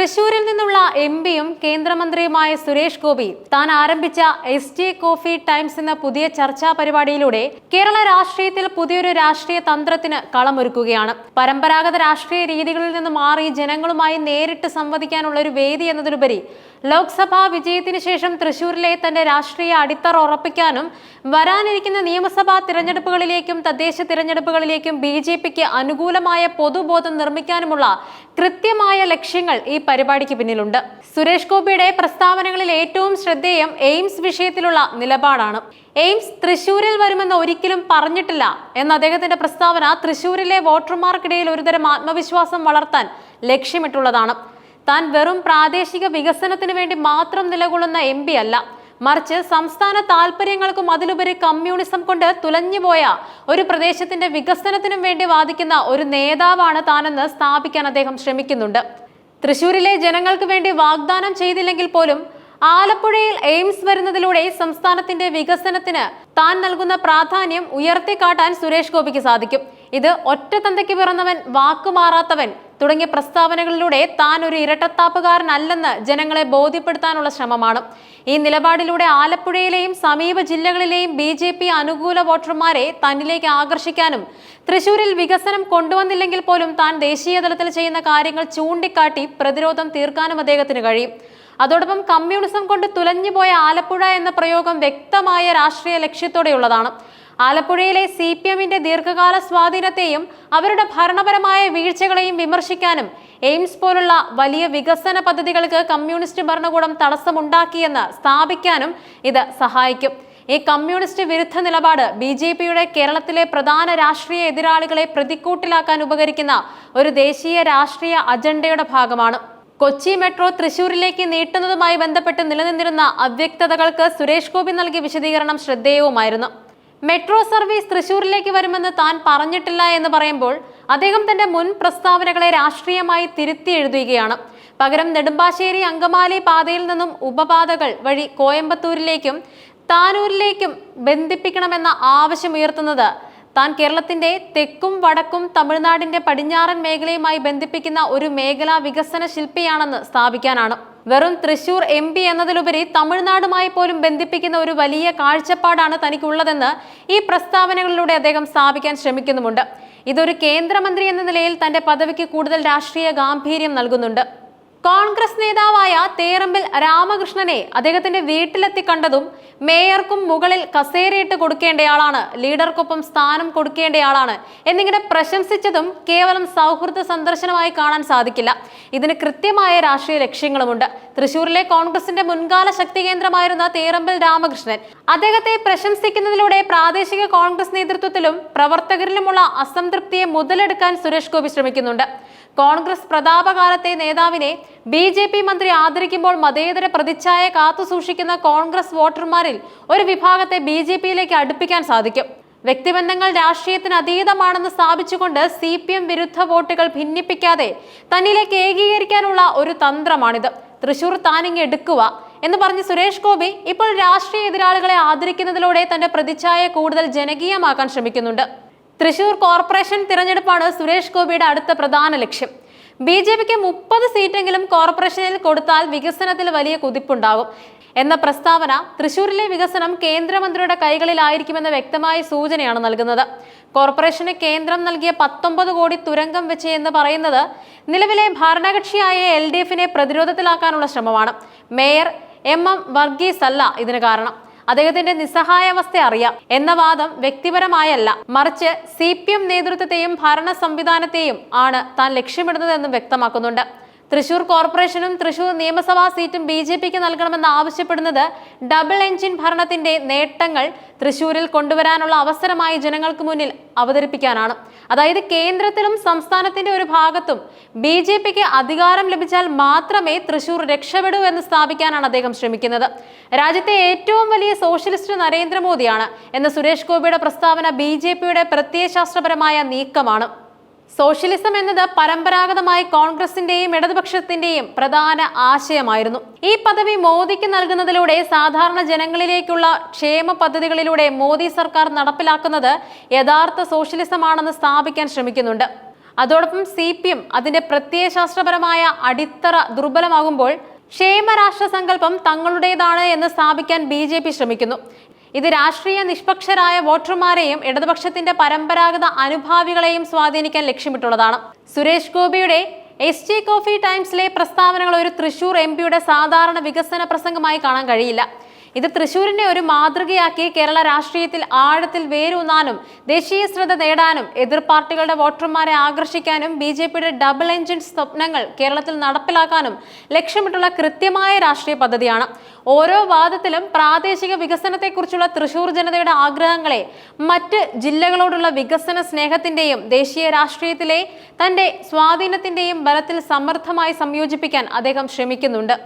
തൃശൂരിൽ നിന്നുള്ള എം പിയും കേന്ദ്രമന്ത്രിയുമായ സുരേഷ് ഗോപി താൻ ആരംഭിച്ച എസ് ടി കോഫി ടൈംസ് എന്ന പുതിയ ചർച്ചാ പരിപാടിയിലൂടെ കേരള രാഷ്ട്രീയത്തിൽ പുതിയൊരു രാഷ്ട്രീയ തന്ത്രത്തിന് കളമൊരുക്കുകയാണ്. പരമ്പരാഗത രാഷ്ട്രീയ രീതികളിൽ നിന്ന് മാറി ജനങ്ങളുമായി നേരിട്ട് സംവദിക്കാനുള്ള ഒരു വേദി എന്നതിലുപരി ലോക്സഭാ വിജയത്തിന് ശേഷം തൃശൂരിലെ തന്റെ രാഷ്ട്രീയ അടിത്തറ ഉറപ്പിക്കാനും വരാനിരിക്കുന്ന നിയമസഭാ തിരഞ്ഞെടുപ്പുകളിലേക്കും തദ്ദേശ തിരഞ്ഞെടുപ്പുകളിലേക്കും ബി ജെ പിക്ക് അനുകൂലമായ പൊതുബോധം നിർമ്മിക്കാനുമുള്ള കൃത്യമായ ലക്ഷ്യങ്ങൾ ഈ പരിപാടിക്ക് പിന്നിലുണ്ട്. സുരേഷ് ഗോപിയുടെ പ്രസ്താവനകളിൽ ഏറ്റവും ശ്രദ്ധേയം എയിംസ് വിഷയത്തിലുള്ള നിലപാടാണ്. എയിംസ് തൃശൂരിൽ വരുമെന്ന് ഒരിക്കലും പറഞ്ഞിട്ടില്ല എന്ന അദ്ദേഹത്തിന്റെ പ്രസ്താവന തൃശൂരിലെ വോട്ടർമാർക്കിടയിൽ ഒരുതരം ആത്മവിശ്വാസം വളർത്താൻ ലക്ഷ്യമിട്ടുള്ളതാണ്. താൻ വെറും പ്രാദേശിക വികസനത്തിന് വേണ്ടി മാത്രം നിലകൊള്ളുന്ന എം അല്ല. മറിച്ച് സംസ്ഥാന താല്പര്യങ്ങൾക്കും അതിലുപരി കമ്മ്യൂണിസം കൊണ്ട് തുലഞ്ഞുപോയ ഒരു പ്രദേശത്തിന്റെ വികസനത്തിനും വേണ്ടി വാദിക്കുന്ന ഒരു നേതാവാണ് താനെന്ന് സ്ഥാപിക്കാൻ അദ്ദേഹം ശ്രമിക്കുന്നുണ്ട്. തൃശൂരിലെ ജനങ്ങൾക്ക് വേണ്ടി വാഗ്ദാനം ചെയ്തില്ലെങ്കിൽ പോലും ആലപ്പുഴയിൽ എയിംസ് വരുന്നതിലൂടെ സംസ്ഥാനത്തിന്റെ വികസനത്തിന് താൻ നൽകുന്ന പ്രാധാന്യം ഉയർത്തിക്കാട്ടാൻ സുരേഷ് ഗോപിക്ക് സാധിക്കും. ഇത് ഒറ്റ തന്തയ്ക്ക് പിറന്നവൻ വാക്കുമാറാത്തവൻ തുടങ്ങിയ പ്രസ്താവനകളിലൂടെ താൻ ഒരു ഇരട്ടത്താപ്പുകാരനല്ലെന്ന് ജനങ്ങളെ ബോധ്യപ്പെടുത്താനുള്ള ശ്രമമാണ്. ഈ നിലപാടിലൂടെ ആലപ്പുഴയിലെയും സമീപ ജില്ലകളിലെയും ബി ജെ പി അനുകൂല വോട്ടർമാരെ തന്നിലേക്ക് ആകർഷിക്കാനും തൃശൂരിൽ വികസനം കൊണ്ടുവന്നില്ലെങ്കിൽ പോലും താൻ ദേശീയ തലത്തിൽ ചെയ്യുന്ന കാര്യങ്ങൾ ചൂണ്ടിക്കാട്ടി പ്രതിരോധം തീർക്കാനും അദ്ദേഹത്തിന് കഴിയും. അതോടൊപ്പം കമ്മ്യൂണിസം കൊണ്ട് തുലഞ്ഞുപോയ ആലപ്പുഴ എന്ന പ്രയോഗം വ്യക്തമായ രാഷ്ട്രീയ ലക്ഷ്യത്തോടെയുള്ളതാണ്. ആലപ്പുഴയിലെ സി പി എമ്മിന്റെ ദീർഘകാല സ്വാധീനത്തെയും അവരുടെ ഭരണപരമായ വീഴ്ചകളെയും വിമർശിക്കാനും എയിംസ് പോലുള്ള വലിയ വികസന പദ്ധതികൾക്ക് കമ്മ്യൂണിസ്റ്റ് ഭരണകൂടം തടസ്സമുണ്ടാക്കിയെന്ന് സ്ഥാപിക്കാനും ഇത് സഹായിക്കും. ഈ കമ്മ്യൂണിസ്റ്റ് വിരുദ്ധ നിലപാട് ബി ജെ പിയുടെ കേരളത്തിലെ പ്രധാന രാഷ്ട്രീയ എതിരാളികളെ പ്രതിക്കൂട്ടിലാക്കാൻ ഉപകരിക്കുന്ന ഒരു ദേശീയ രാഷ്ട്രീയ അജണ്ടയുടെ ഭാഗമാണ്. കൊച്ചി മെട്രോ തൃശൂരിലേക്ക് നീട്ടുന്നതുമായി ബന്ധപ്പെട്ട് നിലനിന്നിരുന്ന അവ്യക്തതകൾക്ക് സുരേഷ് ഗോപി നൽകിയ വിശദീകരണം ശ്രദ്ധേയവുമായിരുന്നു. മെട്രോ സർവീസ് തൃശൂരിലേക്ക് വരുമെന്ന് താൻ പറഞ്ഞിട്ടില്ല എന്ന് പറയുമ്പോൾ അദ്ദേഹം തന്റെ മുൻ പ്രസ്താവനകളെ രാഷ്ട്രീയമായി തിരുത്തി എഴുതുകയാണ്. പകരം നെടുമ്പാശ്ശേരി അങ്കമാലി പാതയിൽ നിന്നും ഉപപാതകൾ വഴി കോയമ്പത്തൂരിലേക്കും താനൂരിലേക്കും ബന്ധിപ്പിക്കണമെന്ന ആവശ്യമുയർത്തുന്നത് താൻ കേരളത്തിന്റെ തെക്കും വടക്കും തമിഴ്നാടിന്റെ പടിഞ്ഞാറൻ മേഖലയുമായി ബന്ധിപ്പിക്കുന്ന ഒരു മേഖലാ വികസന ശില്പിയാണെന്ന് സ്ഥാപിക്കാനാണ്. വെറും തൃശൂർ എം പി എന്നതിലുപരി തമിഴ്നാടുമായി പോലും ബന്ധിപ്പിക്കുന്ന ഒരു വലിയ കാഴ്ചപ്പാടാണ് തനിക്കുള്ളതെന്ന് ഈ പ്രസ്താവനകളിലൂടെ അദ്ദേഹം സ്ഥാപിക്കാൻ ശ്രമിക്കുന്നുമുണ്ട്. ഇതൊരു കേന്ദ്രമന്ത്രി എന്ന നിലയിൽ തന്റെ പദവിക്ക് കൂടുതൽ രാഷ്ട്രീയ ഗാംഭീര്യം നൽകുന്നുണ്ട്. കോൺഗ്രസ് നേതാവായ തേറമ്പിൽ രാമകൃഷ്ണനെ അദ്ദേഹത്തിന്റെ വീട്ടിലെത്തി കണ്ടതും മേയർക്കും മുകളിൽ കസേരയിട്ട് കൊടുക്കേണ്ടയാളാണ് ലീഡർക്കൊപ്പം സ്ഥാനം കൊടുക്കേണ്ടയാളാണ് എന്നിങ്ങനെ പ്രശംസിച്ചതും കേവലം സൗഹൃദ സന്ദർശനമായി കാണാൻ സാധിക്കില്ല. ഇതിന് കൃത്യമായ രാഷ്ട്രീയ ലക്ഷ്യങ്ങളുമുണ്ട്. തൃശൂരിലെ കോൺഗ്രസിന്റെ മുൻകാല ശക്തി കേന്ദ്രമായിരുന്ന തേറമ്പിൽ രാമകൃഷ്ണൻ അദ്ദേഹത്തെ പ്രശംസിക്കുന്നതിലൂടെ പ്രാദേശിക കോൺഗ്രസ് നേതൃത്വത്തിലും പ്രവർത്തകരിലുമുള്ള അസംതൃപ്തിയെ മുതലെടുക്കാൻ സുരേഷ് ഗോപി ശ്രമിക്കുന്നുണ്ട്. കോൺഗ്രസ് പ്രതാപകാലത്തെ നേതാവിനെ ബി ജെ പി മന്ത്രി ആദരിക്കുമ്പോൾ മതേതര പ്രതിച്ഛായ കാത്തുസൂക്ഷിക്കുന്ന കോൺഗ്രസ് വോട്ടർമാരിൽ ഒരു വിഭാഗത്തെ ബി ജെ പിയിലേക്ക് അടുപ്പിക്കാൻ സാധിക്കും. വ്യക്തിബന്ധങ്ങൾ രാഷ്ട്രീയത്തിന് അതീതമാണെന്ന് സ്ഥാപിച്ചുകൊണ്ട് സി പി എം വിരുദ്ധ വോട്ടുകൾ ഭിന്നിപ്പിക്കാതെ തന്നിലേക്ക് ഏകീകരിക്കാനുള്ള ഒരു തന്ത്രമാണിത്. തൃശൂർ താനിങ് എടുക്കുക എന്ന് പറഞ്ഞ് സുരേഷ് ഗോപി ഇപ്പോൾ രാഷ്ട്രീയ എതിരാളികളെ ആദരിക്കുന്നതിലൂടെ തന്റെ പ്രതിച്ഛായ കൂടുതൽ ജനകീയമാക്കാൻ ശ്രമിക്കുന്നുണ്ട്. തൃശൂർ കോർപ്പറേഷൻ തിരഞ്ഞെടുപ്പാണ് സുരേഷ് ഗോപിയുടെ അടുത്ത പ്രധാന ലക്ഷ്യം. ബി ജെ പിക്ക് മുപ്പത് സീറ്റെങ്കിലും കോർപ്പറേഷനിൽ കൊടുത്താൽ വികസനത്തിൽ വലിയ കുതിപ്പുണ്ടാകും. എന്ന പ്രസ്താവന തൃശൂരിലെ വികസനം കേന്ദ്രമന്ത്രിയുടെ കൈകളിലായിരിക്കുമെന്ന വ്യക്തമായ സൂചനയാണ് നൽകുന്നത്. കോർപ്പറേഷന് കേന്ദ്രം നൽകിയ പത്തൊമ്പത് കോടി തുരങ്കം വെച്ച് എന്ന് പറയുന്നത് നിലവിലെ ഭരണകക്ഷിയായ എൽ ഡി എഫിനെ പ്രതിരോധത്തിലാക്കാനുള്ള ശ്രമമാണ്. മേയർ എം എം വർഗീസ് അല്ല ഇതിന് കാരണം. അദ്ദേഹത്തിന്റെ നിസ്സഹായാവസ്ഥ അറിയാം എന്ന വാദം വ്യക്തിപരമായല്ല. മറിച്ച് സി പി എം നേതൃത്വത്തെയും ഭരണ സംവിധാനത്തെയും ആണ് താൻ ലക്ഷ്യമിടുന്നതെന്നും വ്യക്തമാക്കുന്നുണ്ട്. തൃശൂർ കോർപ്പറേഷനും തൃശൂർ നിയമസഭാ സീറ്റും ബി ജെ പിക്ക് നൽകണമെന്ന് ആവശ്യപ്പെടുന്നത് ഡബിൾ എഞ്ചിൻ ഭരണത്തിന്റെ നേട്ടങ്ങൾ തൃശൂരിൽ കൊണ്ടുവരാനുള്ള അവസരമായി ജനങ്ങൾക്ക് മുന്നിൽ അവതരിപ്പിക്കാനാണ്. അതായത് കേന്ദ്രത്തിലും സംസ്ഥാനത്തിന്റെ ഒരു ഭാഗത്തും ബി ജെ പിക്ക് അധികാരം ലഭിച്ചാൽ മാത്രമേ തൃശൂർ രക്ഷപ്പെടൂ എന്ന് സ്ഥാപിക്കാനാണ് അദ്ദേഹം ശ്രമിക്കുന്നത്. രാജ്യത്തെ ഏറ്റവും വലിയ സോഷ്യലിസ്റ്റ് നരേന്ദ്രമോദിയാണ് എന്ന സുരേഷ് ഗോപിയുടെ പ്രസ്താവന ബി ജെ പിയുടെ പ്രത്യയശാസ്ത്രപരമായ നീക്കമാണ്. സോഷ്യലിസം എന്നത് പരമ്പരാഗതമായി കോൺഗ്രസിന്റെയും ഇടതുപക്ഷത്തിന്റെയും പ്രധാന ആശയമായിരുന്നു. ഈ പദവി മോദിക്ക് നൽകുന്നതിലൂടെ സാധാരണ ജനങ്ങളിലേക്കുള്ള ക്ഷേമ പദ്ധതികളിലൂടെ മോദി സർക്കാർ നടപ്പിലാക്കുന്നത് യഥാർത്ഥ സോഷ്യലിസമാണെന്ന് സ്ഥാപിക്കാൻ ശ്രമിക്കുന്നുണ്ട്. അതോടൊപ്പം സി പി എം അതിന്റെ പ്രത്യയശാസ്ത്രപരമായ അടിത്തറ ദുർബലമാകുമ്പോൾ ക്ഷേമരാഷ്ട്ര സങ്കല്പം തങ്ങളുടേതാണ് എന്ന് സ്ഥാപിക്കാൻ ബി ജെ പി ശ്രമിക്കുന്നു. ഇത് രാഷ്ട്രീയ നിഷ്പക്ഷരായ വോട്ടർമാരെയും ഇടതുപക്ഷത്തിന്റെ പരമ്പരാഗത അനുഭാവികളെയും സ്വാധീനിക്കാൻ ലക്ഷ്യമിട്ടുള്ളതാണ്. സുരേഷ് ഗോപിയുടെ എസ് ടി കോഫി ടൈംസിലെ പ്രസ്താവനകൾ ഒരു തൃശൂർ എം പിയുടെ സാധാരണ വികസന പ്രസംഗമായി കാണാൻ കഴിയില്ല. ഇത് തൃശൂരിനെ ഒരു മാതൃകയാക്കി കേരള രാഷ്ട്രീയത്തിൽ ആഴത്തിൽ വേരൂന്നാനും ദേശീയ ശ്രദ്ധ നേടാനും എതിർ പാർട്ടികളുടെ വോട്ടർമാരെ ആകർഷിക്കാനും ബി ജെ പിയുടെ ഡബിൾ എഞ്ചിൻ സ്വപ്നങ്ങൾ കേരളത്തിൽ നടപ്പിലാക്കാനും ലക്ഷ്യമിട്ടുള്ള കൃത്യമായ രാഷ്ട്രീയ പദ്ധതിയാണ്. ഓരോ വാദത്തിലും പ്രാദേശിക വികസനത്തെക്കുറിച്ചുള്ള തൃശൂർ ജനതയുടെ ആഗ്രഹങ്ങളെ മറ്റ് ജില്ലകളോടുള്ള വികസന സ്നേഹത്തിന്റെയും ദേശീയ രാഷ്ട്രീയത്തിലെ തന്റെ സ്വാധീനത്തിന്റെയും ബലത്തിൽ സമർത്ഥമായി സംയോജിപ്പിക്കാൻ അദ്ദേഹം ശ്രമിക്കുന്നുണ്ട്.